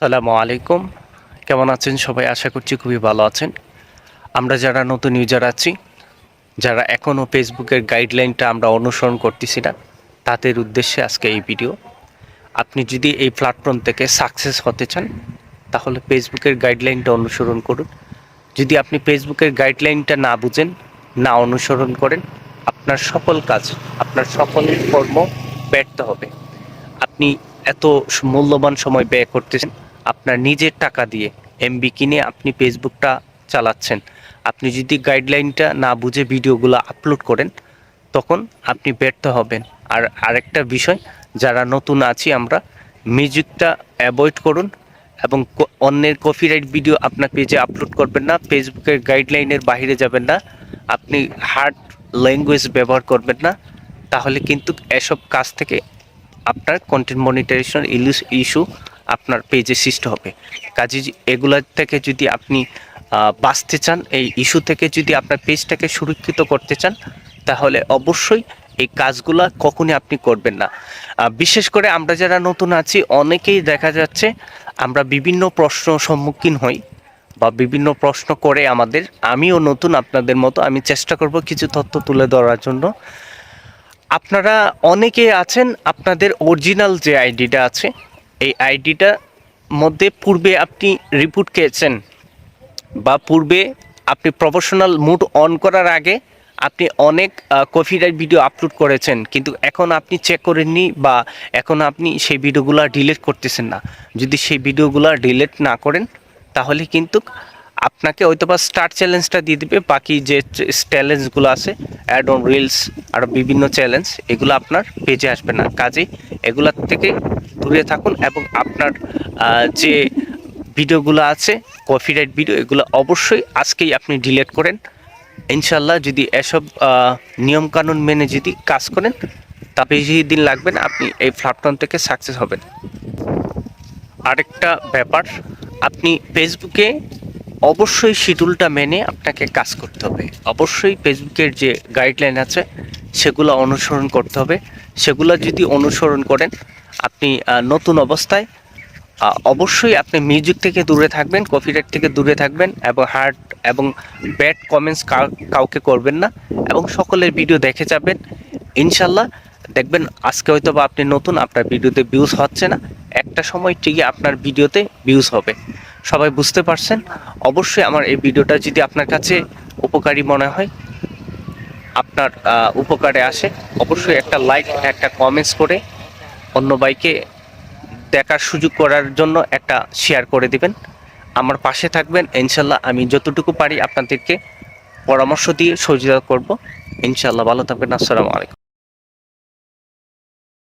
সালামু আলাইকুম। কেমন আছেন সবাই? আশা করছি খুবই ভালো আছেন। আমরা যারা নতুন ইউজার আছি, যারা এখনও ফেসবুকের গাইডলাইনটা আমরা অনুসরণ করতেছি না, তাদের উদ্দেশ্যে আজকে এই ভিডিও। আপনি যদি এই প্ল্যাটফর্ম থেকে সাকসেস হতে চান, তাহলে ফেসবুকের গাইডলাইনটা অনুসরণ করুন। যদি আপনি ফেসবুকের গাইডলাইনটা না বুঝেন, না অনুসরণ করেন, আপনার সকল কাজ, আপনার সকল কর্ম ব্যর্থ হবে। আপনি এত মূল্যবান সময় ব্যয় করতেছেন আপনার নিজের টাকা দিয়ে এমবি কিনে আপনি ফেসবুকটা চালাচ্ছেন। আপনি যদি গাইডলাইনটা না বুঝে ভিডিওগুলো আপলোড করেন, তখন আপনি ব্যর্থ হবেন। আর আরেকটা বিষয়, যারা নতুন আছি আমরা মিউজিকটা অ্যাভয়েড করুন এবং অন্যের কপিরাইট ভিডিও আপনার পেজে আপলোড করবেন না ফেসবুকের গাইডলাইনের বাইরে যাবেন না, আপনি হার্ড ল্যাঙ্গুয়েজ ব্যবহার করবেন না, তাহলে কিন্তু এসব কাজ থেকে আপনার কন্টেন্ট মনিটাইজেশন ইস্যু আপনার পেজে সৃষ্টি হবে। কাজে এগুলোর থেকে যদি আপনি বাঁচতে চান, এই ইস্যু থেকে যদি আপনার পেজটাকে সুরক্ষিত করতে চান, তাহলে অবশ্যই এই কাজগুলা কখনই আপনি করবেন না। বিশেষ করে আমরা যারা নতুন আছি, অনেকেই দেখা যাচ্ছে আমরা বিভিন্ন প্রশ্ন সম্মুখীন হই বা বিভিন্ন প্রশ্ন করে আমাদের। আমিও নতুন আপনাদের মতো, আমি চেষ্টা করব কিছু তথ্য তুলে ধরার জন্য। আপনারা অনেকে আছেন, আপনাদের অরিজিনাল যে আইডিটা আছে এই আইডিটা মধ্যে পূর্বে আপনি রিপোর্ট খেয়েছেন বা পূর্বে আপনি প্রফেশনাল মুড অন করার আগে আপনি অনেক কপিরাইট ভিডিও আপলোড করেছেন, কিন্তু এখন আপনি চেক করেননি বা এখন আপনি সেই ভিডিওগুলো ডিলিট করতেছেন না। যদি সেই ভিডিওগুলো ডিলিট না করেন, তাহলে কিন্তু আপনাকে হয়তো বা স্টার চ্যালেঞ্জটা দিয়ে দিবে, বাকি যে চ্যালেঞ্জগুলো আছে অ্যাড অন রিলস আর বিভিন্ন চ্যালেঞ্জ এগুলো আপনার পেজে আসবে না। কাজেই এগুলোর থেকে দূরে থাকুন এবং আপনার যে ভিডিওগুলো আছে কপিরাইট ভিডিও এগুলো অবশ্যই আজকেই আপনি ডিলিট করেন। ইনশাল্লাহ যদি এসব নিয়মকানুন মেনে যদি কাজ করেন তা বেশি দিন লাগবে না, আপনি এই প্ল্যাটফর্ম থেকে সাকসেস হবেন। আরেকটা ব্যাপার, আপনি ফেসবুকে অবশ্যই শিডিউলটা মেনে আপনাকে কাজ করতে হবে। অবশ্যই ফেসবুকের যে গাইডলাইন আছে, সেগুলো অনুসরণ করতে হবে। সেগুলো যদি অনুসরণ করেন আপনি নতুন অবস্থায় অবশ্যই আপনি মিউজিক থেকে দূরে থাকবেন কপিরাইট থেকে দূরে থাকবেন এবং হার্ট এবং ব্যাড কমেন্টস কাউকে করবেন না এবং সকলের ভিডিও দেখে যাবেন। ইনশাল্লাহ দেখবেন আজকে হয়তো বা আপনি নতুন, আপনার ভিডিওতে ভিউজ হচ্ছে না। একটা সময় ঠিকই আপনার ভিডিওতে ভিউজ হবে। সবাই বুঝতে পারছেন? অবশ্যই আমার এই ভিডিওটা যদি আপনার কাছে উপকারী মনে হয়, আপনার উপকারে আসে, অবশ্যই একটা লাইক একটা কমেন্টস করে অন্য বাইকে দেখার সুযোগ করার জন্য একটা শেয়ার করে দিবেন। আমার পাশে থাকবেন, ইনশাল্লাহ আমি যতটুকু পারি আপনাদেরকে পরামর্শ দিয়ে সহযোগিতা করব। ইনশাল্লাহ ভালো থাকবেন, আসসালামু আলাইকুম।